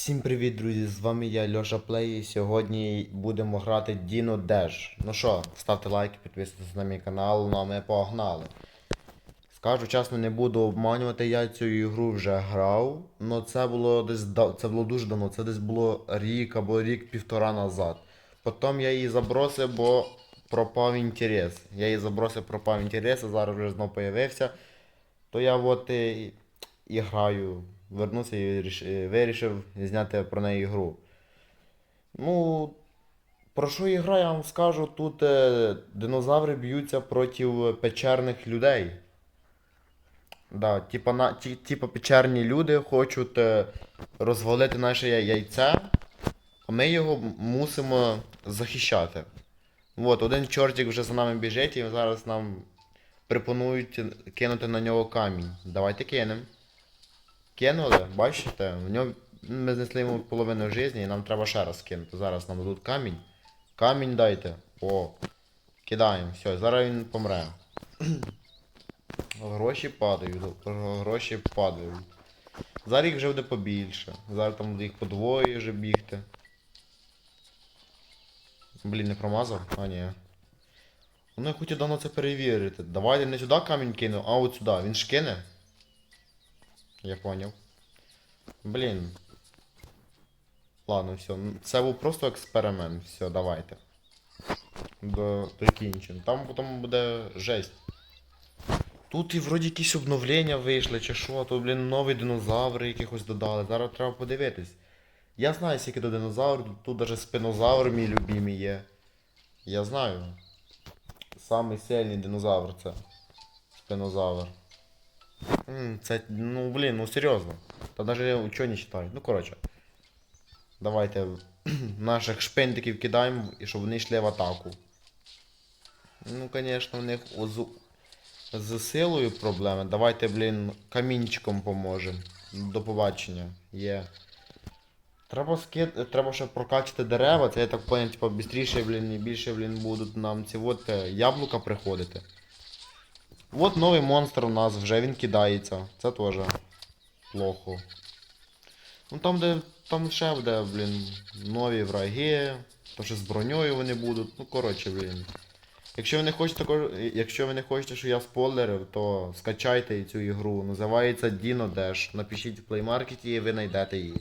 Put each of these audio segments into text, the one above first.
Всім привіт, друзі! З вами я Льоша Плей. І сьогодні будемо грати Dino Dash. Ну що, ставте лайки, підписуйтесь на мій канал, ну а ми погнали. Скажу чесно, не буду обманювати, я цю ігру вже грав, але це було десь це було дуже давно, це десь було рік або рік-півтора назад. Потім я її забросив, бо пропав інтерес. Я її забросив, пропав інтерес, а зараз вже знов появився. То я от і, і граю. Вернувся і е, вирішив зняти про неї гру. Ну, про що ігра, я вам скажу, тут е, динозаври б'ються проти печерних людей. Да, типа, на, ті, типа печерні люди хочуть е, розвалити наше яйце, а ми його мусимо захищати. От, один чортик вже за нами біжить і зараз нам пропонують кинути на нього камінь. Давайте кинемо. Кинули, бачите? В нього ми знесли йому половину житті і нам треба ще раз кинути. Зараз нам дадуть камінь. Камінь дайте. О. Кидаємо. Все, зараз він помре. Гроші падають, гроші падають. Зараз їх вже буде побільше. Зараз там буде їх подвоє вже бігти. Блін, не промазав? А, ні. Ну я хотів давно це перевірити. Давайте не сюди камінь кину, а от сюди. Він ж кине? Я поняв. Блін. Ладно, все. Це був просто експеримент. Все, давайте. До прикінчимо. Там потім буде жесть. Тут і вроді якісь обновлення вийшли, чи що, то, блін, нові динозаври якихось додали. Зараз треба подивитись. Я знаю, скільки до динозаврів, тут, тут даже спинозавр мій любимий є. Я знаю. Самий сильний динозавр це. Спинозавр. Це, ну блін, ну серйозно. Та навіть учені не читають. Ну коротше. Давайте наших шпинтиків кидаємо, і щоб вони йшли в атаку. Ну, звісно, в них з, з силою проблеми. Давайте, блін, камінчиком поможемо. До побачення. Є. Треба скид... Треба ще прокачати дерева, це я так поняв, типа, бістріше, блін, і більше, блін, будуть нам ці от е, яблука приходити. От новий монстр у нас вже він кидається. Це теж плохо. Ну там де. Там ще буде, блін, нові враги, то що з броньою вони будуть. Ну коротше, блін. Якщо ви не хочете. Якщо ви не хочете, щоб я спойлерив, то скачайте цю ігру. Називається Dino Dash. Напишіть в Play Market і ви знайдете її.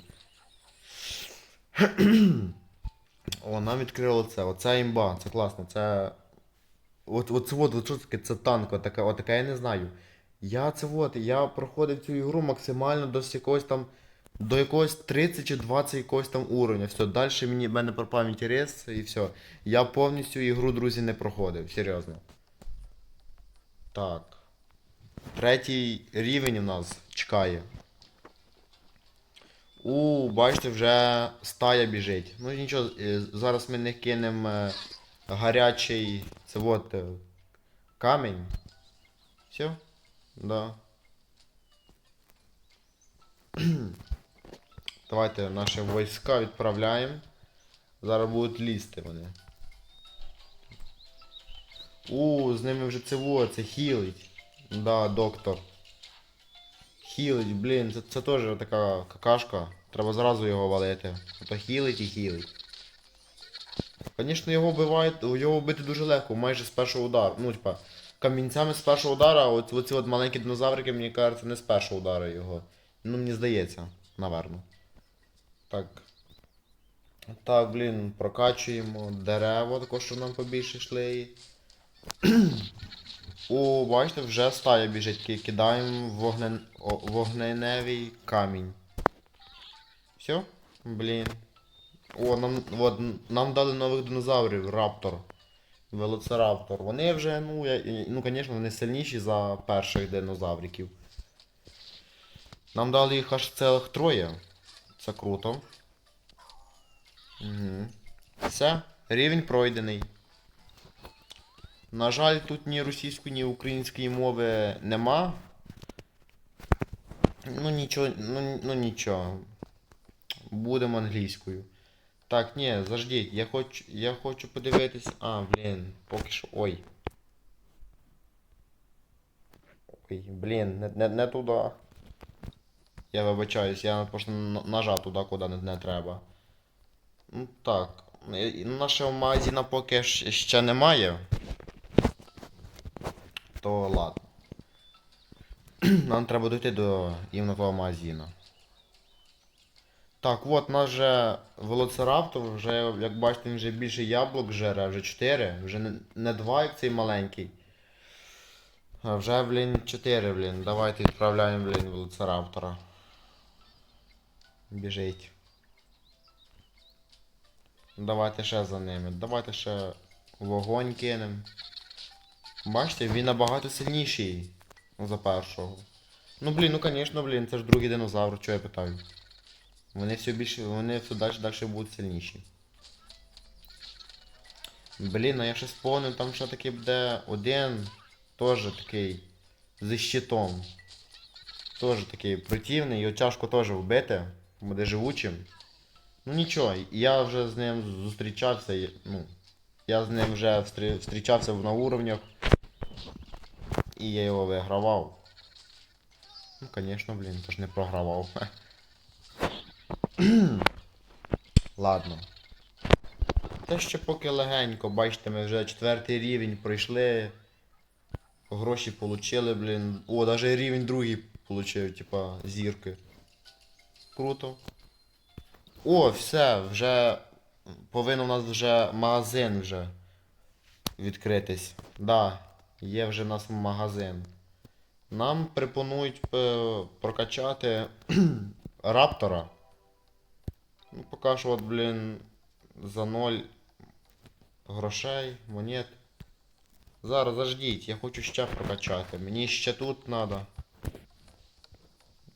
О, нам відкрило це. Оце імба, це класно, це. От, от от, от що це танк, отака, отака я не знаю. Я це от, я проходив цю ігру максимально до якогось там. До якогось 30 чи 20 якогось там уровня. Все, далі мені в мене пропав інтерес і все. Я повністю ігру, друзі, не проходив, серйозно. Так. Третій рівень у нас чекає. У, бачите, вже стая біжить. Ну нічого, е, зараз ми не кинемо е, гарячий. Це от е, камінь. Все? Да. Давайте наші війська відправляємо. Зараз будуть лізти вони. У, з ними вже це во, це хілить. Да, доктор. Хілить, блін, це, це теж така какашка. Треба зразу його валити. А то хілить і хілить. Звісно, його вбивають, його вбити дуже легко, майже з першого удару. Ну, типа, камінцями з першого удара, а от, оці от маленькі динозаврики, мені кажеться, не з першого удара його. Ну, мені здається, наверно. Так. Так, блін, прокачуємо дерева, також щоб нам побільше йшли. О, бачите, вже стая біжить, кидаємо вогнен... вогненевий камінь. Все? Блін. О, нам, от, нам дали нових динозаврів, раптор. Велоцираптор. Вони вже, ну, я, ну, звісно, вони сильніші за перших динозавриків. Нам дали їх аж цілих троє. Це круто. Угу. Все, рівень пройдений. На жаль, тут ні російської, ні української мови нема. Ну нічого, ну, ну нічого. Будемо англійською. Так, ні, заждіть, я хочу, я хочу подивитись. А, блін, поки що. Ой. Ой, блін, не, не, не туди. Я вибачаюсь, я просто нажав туди, куди не, не треба. Ну так. Нашого магазина поки ще немає. То ладно. Нам треба дойти до іменно того магазина. Так, от наш же велоцираптор, вже, як бачите, він вже більше яблук жере, вже 4, вже не, не 2, як цей маленький. А вже, блін, 4, блін. Давайте відправляємо, блін, велоцираптора. Біжить. Давайте ще за ними. Давайте ще вогонь кинемо. Бачите, він набагато сильніший за першого. Ну блін, ну звісно, блін, це ж другий динозавр, що я питаю. Вони все більше, вони все далі далі будуть сильніші. Блін, а я ще спомнив, там ще таки буде один, теж такий, зі щитом. Теж такий противний, його тяжко теж вбити, буде живучим. Ну нічого, я вже з ним зустрічався, ну, я з ним вже зустрічався на уровнях. І я його вигравав. Ну, звісно, блін, то не програвав. Ладно. Те ще поки легенько, бачите, ми вже четвертий рівень пройшли. Гроші получили, блін. О, навіть рівень другий получив, типа, зірки. Круто. О, все, вже повинен у нас вже магазин вже відкритись. Да, є вже в нас магазин. Нам пропонують е, прокачати раптора. Ну, поки що, от, блін, за ноль грошей, монет. Зараз заждіть, я хочу ще прокачати. Мені ще тут треба.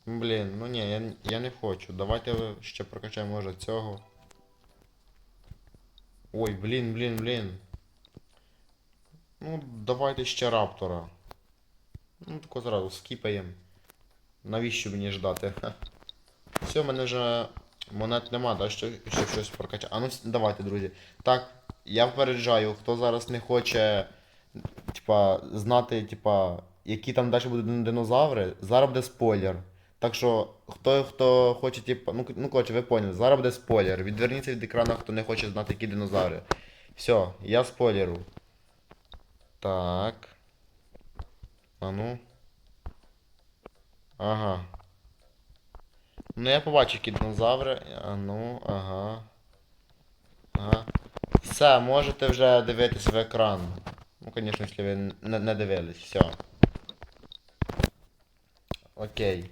Блін, ну ні, я, я не хочу. Давайте ще прокачаємо може цього. Ой, блін, блін, блін. Ну, давайте ще раптора. Ну, тако зразу скіпаємо. Навіщо мені ждати? Все, мене вже монет нема, да, що, щоб щось прокачати. А ну давайте, друзі. Так, я впереджаю, хто зараз не хоче, типа, знати, типа, які там далі будуть динозаври, зараз буде спойлер. Так що, хто, хто хоче, типа, ну, ну коротше, ви поняли, зараз буде спойлер. Відверніться від екрану, хто не хоче знати, які динозаври. Все, я спойлеру. Так. А ну. Ага. Ну я побачив які динозаври. А ну, ага. Ага. Все, можете вже дивитись в екран. Ну, звісно, якщо ви не, дивились, все. Окей.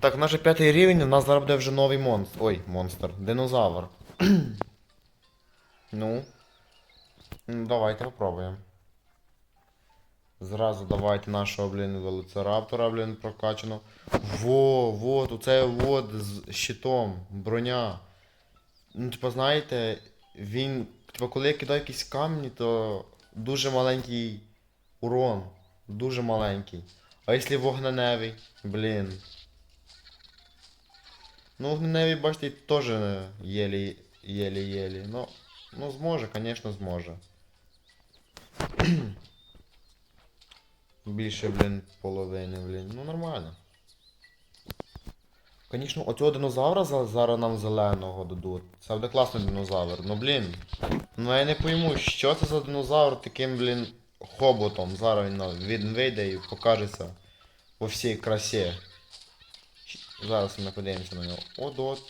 Так, наш п'ятий рівень, у нас зараз буде вже новий монстр. Ой, монстр. Динозавр. ну. Ну, давайте попробуємо. Зразу давайте нашого, блін, велоцираптора, блін, прокачано. Во, вот, оце вот з щитом, броня. Ну, типа, знаєте, він. Типа, коли я кидаю якісь камні, то дуже маленький урон. Дуже маленький. А якщо вогненевий, блін. Ну, вогненевий, бачите, теж єлі, єлі-єлі. Ну, ну зможе, звісно, зможе. Більше, блін, половини, блін. Ну нормально. Звісно, оцього динозавра зараз нам зеленого дадуть. Це буде класний динозавр. Ну блін. Ну я не пойму, що це за динозавр таким, блін, хоботом. Зараз він, він вийде і покажеться по всій красі. Зараз ми подивимося на нього. От от.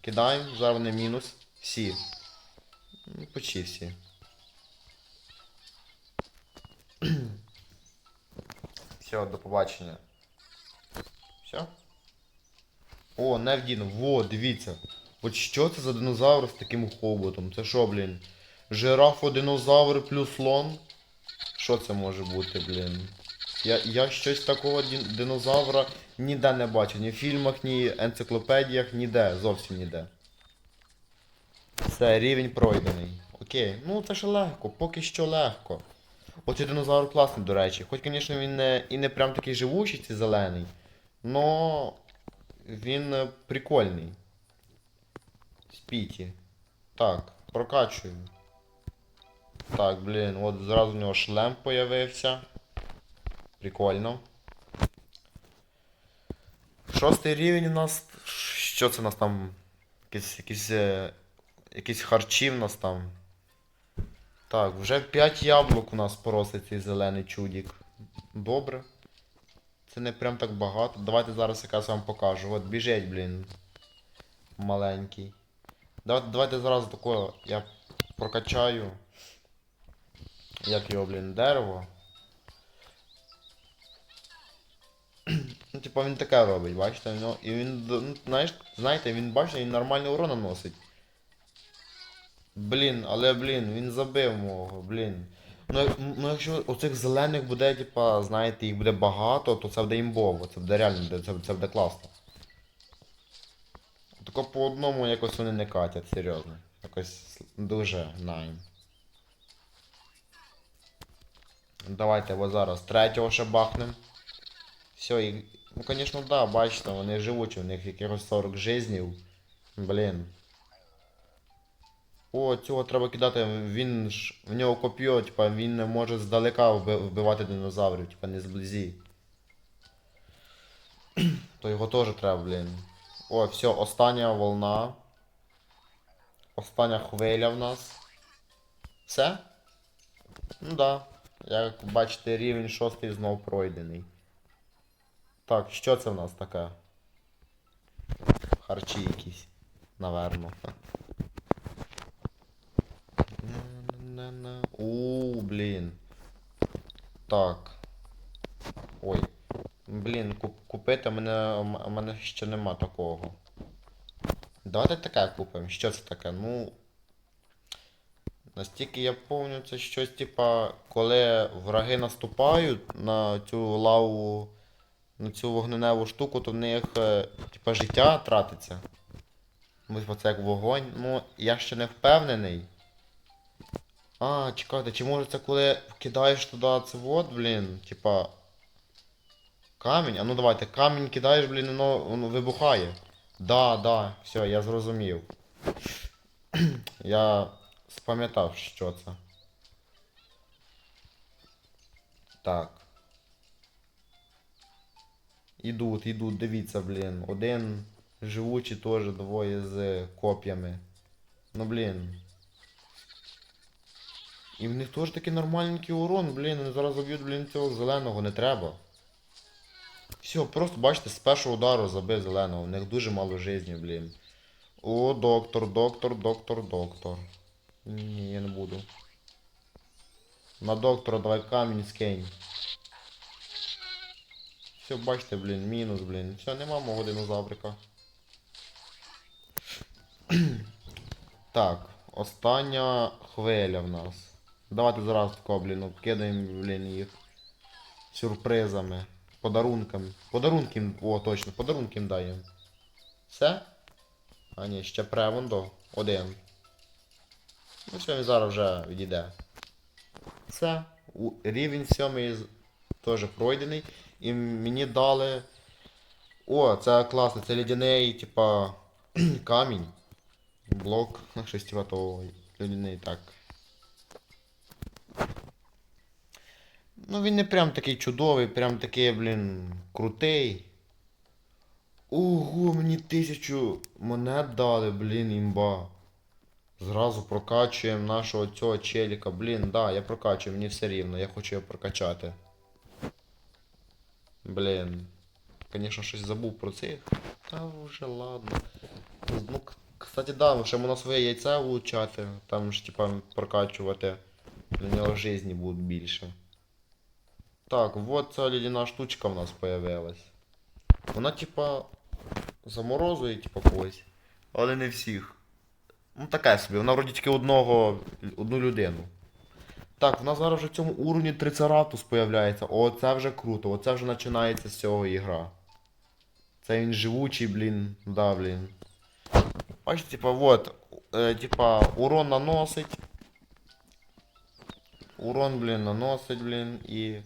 Кидаємо, зараз вони мінус. Всі. Ну, почти всі. Все, до побачення. Все? О, Невдін, во, дивіться. От що це за динозавр з таким хоботом? Це що, блін? Жирафо-динозавр плюс слон? Що це може бути, блін? Я, я щось такого динозавра ніде не бачив. Ні в фільмах, ні в енциклопедіях, ніде, зовсім ніде. Все, рівень пройдений. Окей, ну це ж легко, поки що легко. Оцей динозавр класний, до речі. Хоч, звісно, він не, і не прям такий живучий, цей зелений. Но він е, прикольний. Спіті. Так, прокачую. Так, блін, от зразу у нього шлем появився. Прикольно. Шостий рівень у нас. Що це у нас там? Якісь, якісь, е, якісь харчі в нас там. Так, вже 5 яблук у нас поросить цей зелений чудік. Добре. Це не прям так багато. Давайте зараз якраз вам покажу. От біжить, блін. Маленький. Давайте, давайте зараз такого я прокачаю. Як його, блін, дерево. Ну, типа він таке робить, бачите? Ну, і він, ну, знаєш, знаєте, він бачите, він нормальний урон наносить. Блін, але блін, він забив мого, блін. Ну, ну якщо оцих зелених буде, типа, знаєте, їх буде багато, то це буде імбово, це буде реально, це, це буде класно. Тако по одному якось вони не катять, серйозно. Якось дуже найм. Давайте от зараз третього ще бахнем. Все, і... ну звісно, да, бачите, вони живучі, у них якихось 40 жизнів. Блін. О, цього треба кидати, він ж, в нього коп'є, типа, він не може здалека вбивати динозаврів, типа не зблизі. То його теж треба, блін. О, все, остання волна. Остання хвиля в нас. Все? Ну да. Як бачите, рівень шостий знов пройдений. Так, що це в нас таке? Харчі якісь, наверно. На-на-на-на. У, блін. Так. Ой. Блін, куп- купити мене. У мене ще нема такого. Давайте таке купимо. Що це таке? Ну. Настільки я пам'ятаю, це щось, типа, коли враги наступають на цю лаву, на цю вогненеву штуку, то в них, е, типа, життя тратиться. Ну, це як вогонь. Ну, я ще не впевнений. А, чекайте, чи може це коли кидаєш туди це вот, блін, типа. Камінь? А ну давайте, камінь кидаєш, блін, воно, воно вибухає. Да, да, все, я зрозумів. я спам'ятав, що це. Так. Ідуть, ідуть, дивіться, блін. Один живучий теж двоє з коп'ями. Ну блін. І в них теж такий нормальненький урон, блін, зараз заб'ють, блін, цього зеленого, не треба. Все, просто бачите, з першого удару забив зеленого, в них дуже мало життя, блін. О, доктор, доктор, доктор, доктор. Ні, я не буду. На доктора давай камінь скинь. Все, бачите, блін, мінус, блін. Все, нема мого динозаврика. так, остання хвиля в нас. Давайте зараз тако, блін, ну, кидаємо, блін, їх сюрпризами, подарунками. Подарунки, о, точно, подарунки їм даємо. Все? А ні, ще превондо. Один. Ну все, він зараз вже відійде. Все. Рівень сьомий теж пройдений. І мені дали. О, це класно, це ледяний, типа камінь. Блок шестиватовий. Ледяний так. Ну він не прям такий чудовий, прям такий, блін, крутий. Ого, мені тисячу монет дали, блін, імба. Зразу прокачуємо нашого цього челіка. Блін, да, я прокачую, мені все рівно, я хочу його прокачати. Блін. Звісно, щось забув про цих. Та вже ладно. Ну, кстати, да, ще можна своє яйце влучати, там ж типа прокачувати. Для нього житті буде більше. Так, вот ця ледяна штучка в нас появилась. Вона типа заморозує, типа когось. Але не всіх. Ну таке собі, вона вроді тільки одного, одну людину. Так, в нас зараз вже в цьому уровні трицератус появляється. О, це вже круто, оце вже починається з цього ігра. Це він живучий, блін. Да, блін. Бачите, типа, вот. Е, типа, урон наносить. Урон, блін, наносить, блін, і.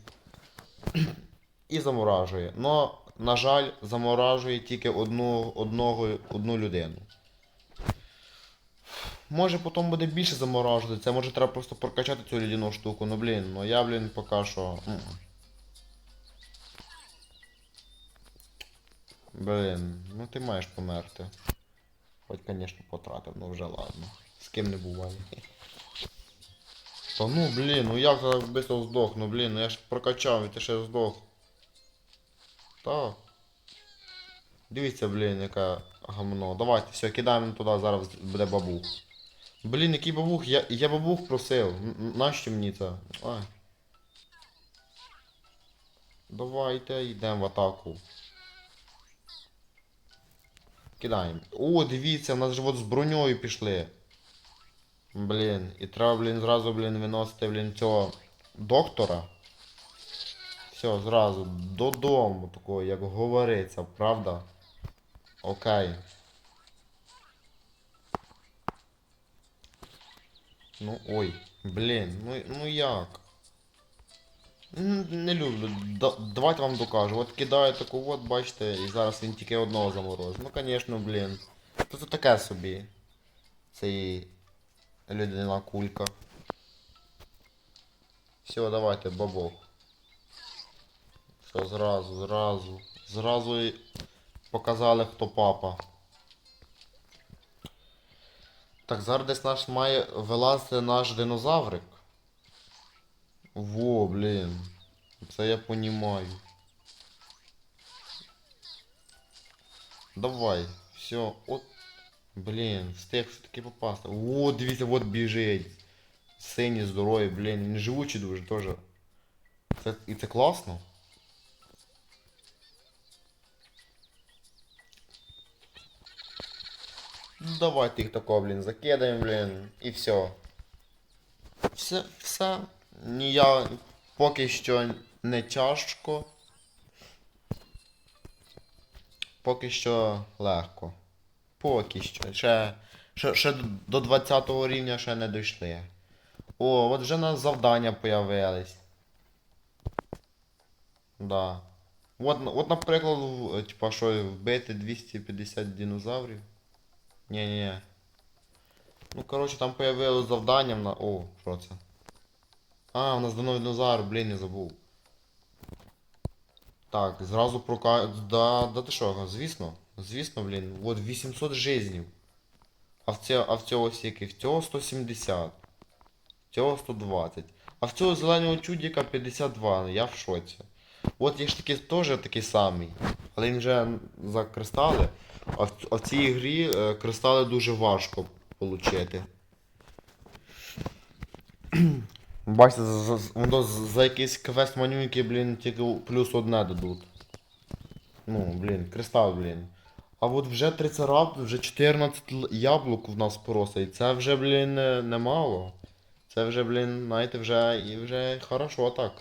І заморажує. Но, на жаль, заморажує тільки одну, одного, одну людину. Може потім буде більше заморажувати, це може треба просто прокачати цю лідяну штуку, ну блін, ну я, блін, поки що. Блін, ну ти маєш померти. Хоч, звісно, потратив, ну вже ладно. З ким не буває. Та ну блін, ну як так швидко здох, ну блін, ну я ж прокачав і ще здох. Так. Дивіться, блін, яке гамно. Давайте, все, кидаємо туди, зараз буде бабух. Блін, який бабух? Я, я бабух просив. Нащо мені це? Ай. Давайте йдемо в атаку. Кидаємо. О, дивіться, в нас же от з броньою пішли. Блін, і треба, блін, зразу, блін, виносити, блін, цього доктора. Все, зразу додому, такого, як говориться, правда? Окей. Ну ой, блін, ну, ну як? Не люблю. Да, давайте вам докажу. От кидаю таку от, бачите, і зараз він тільки одного заморозив. Ну, звісно, блін. Це таке собі. Цей людина кулька. Все, давайте, бабок. Все, зразу, зразу. Зразу і показали, хто папа. Так, зараз десь наш має вилазити наш динозаврик. Во, блін. Це я понімаю. Давай. Все, от. Блін, встиг все-таки попасти. О, дивіться, от біжить. Синій, здоровий, блін, він живучий дуже теж. Це, і це класно. Ну, Давайте їх такого, блін, закидаємо, блін, і все. Все, все. Я поки що не тяжко. Поки що легко. Поки що. Ще, ще, ще до 20 рівня ще не дійшли. О, от вже у нас завдання появились. Да. От, от наприклад, в- типа що, вбити 250 динозаврів. Ні-ні. Ну, коротше, там появилось завдання на. О, що це? А, у нас давно динозавр, блін, не забув. Так, зразу прока... Да, да ти що, звісно. Звісно, блін. От 800 жизнів. А в, цього, а в цього скільки? В цього 170. В цього 120. А в цього зеленого чудіка 52. Я в шоці. От є ж таки теж такий самий. Але він вже за кристали. А в, а в цій грі е, кристали дуже важко отримати. Бачите, за, за, за якийсь квест манюньки, блін, тільки плюс одне дадуть. Ну, блін, кристал, блін. А от вже трицерапт, вже 14 л- яблук в нас просить. Це вже, блін, немало. Це вже, блін, знаєте, вже і вже хорошо так.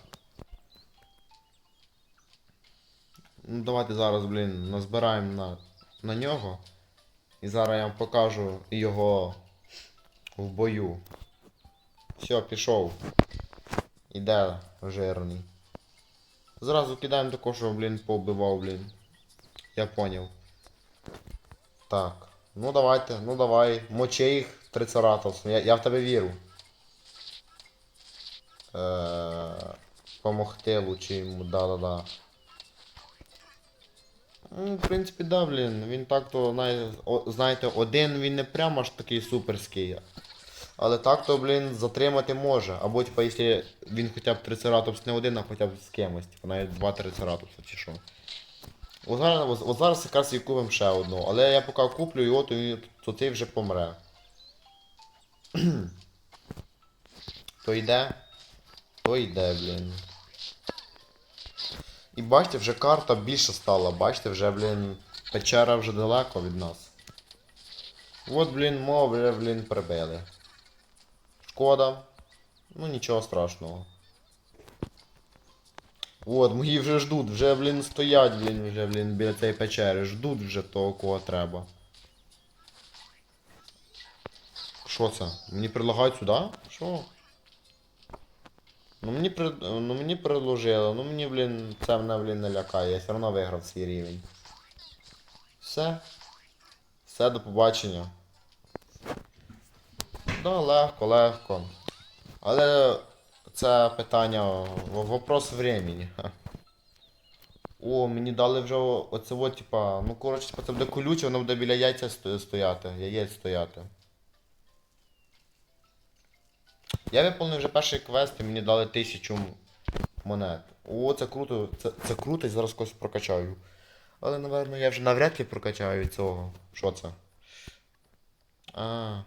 Ну, давайте зараз, блін, назбираємо на, на нього. І зараз я вам покажу його в бою. Все, пішов. Іде жирний. Зразу кидаємо такого, що, блін, побивав, блін. Я поняв. Так. Ну давайте, ну давай. Мочи їх, трицератос. Я, я в тебе вірю. Е, помогти лучше йому, да-да-да. Ну, в принципі, да, блін. Він так-то, знаєте, один він не прямо аж такий суперський. Але так-то, блін, затримати може. Або, типа, якщо він хоча б трицератопс не один, а хоча б з кимось. Типа навіть два трицератопса чи що. От зараз, от зараз якраз і купимо ще одну. Але я поки куплю його, то, він- то цей вже помре. то йде. То йде, блін. І бачите, вже карта більше стала, бачите, вже, блін, печера вже далеко від нас. От, блін, мов, блін, прибили. Шкода. Ну нічого страшного. От, мої вже ждуть, вже, блін, стоять, блін, вже, блін, біля цієї печери. Ждуть вже того, кого треба. Що це? Мені предлагають сюди? Що? Ну мені при... ну мені предложили, ну мені, блін, це мене, блін, не лякає, я все одно виграв свій рівень. Все. Все, до побачення. Да, легко, легко. Але це питання, вопрос времени. О, мені дали вже оце типа, ну коротше, це буде колюче, воно буде біля яйця стояти, яєць стояти. Я виповнив вже перший квест і мені дали тисячу монет. О, це круто, це, це круто, і зараз когось прокачаю. Але, напевно, я вже навряд ли прокачаю цього. Що це? А.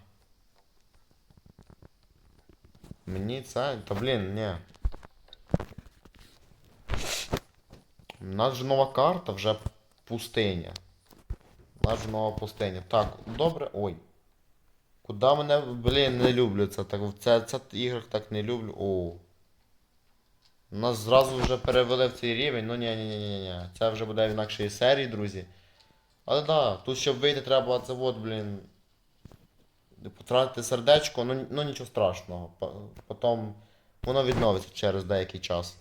Мені це. Та блін, ні. У нас же нова карта, вже пустиня. У нас же нова пустиня. Так, добре. Ой. Куда мене, блін, не люблю це. Так, в це, це іграх так не люблю. О. Нас зразу вже перевели в цей рівень. Ну ні, ні, ні, ні, ні. Це вже буде в інакшій серії, друзі. Але да, тут щоб вийти треба це от, блін. Потратити сердечко, ну, ну нічого страшного. Потім воно відновиться через деякий час.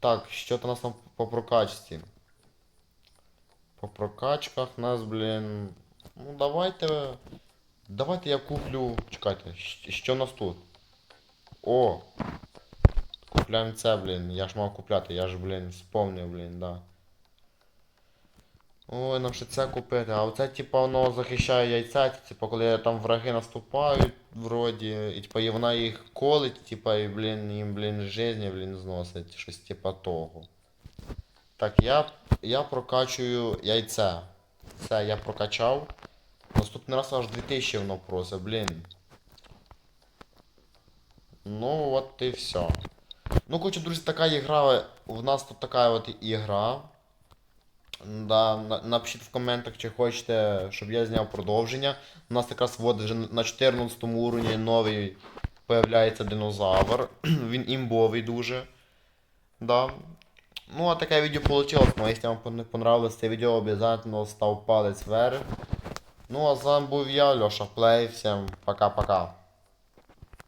Так, що то у нас там по прокачці? По прокачках нас, блін. Ну давайте. Давайте я куплю. Чекайте, що у нас тут? О! Купляємо це, блін. Я ж мав купляти, я ж, блін, сповнив, блін, да. Ой, нам ще це купити. А оце, типа, воно захищає яйця, типа, коли там враги наступають, вроді, і типа і вона їх колить, типа, і, блін, їм, блін, жизнь, блін, зносить. Щось типа того. Так, я, я прокачую яйце. Все, я прокачав. Наступний раз аж 2000 воно просить, блін. Ну, от і все. Ну, короче, друзі, така ігра. У нас тут така от ігра. Да, напишіть в коментах, чи хочете, щоб я зняв продовження. У нас якраз от вже на 14 уровні новий появляється динозавр. Він імбовий дуже. Да. Ну, а таке відео вийшло. Ну, якщо вам пон- понравилось це відео, обов'язково став палець вверх. Ну, а з вами був я, Льоша Плей. Всім пока-пока.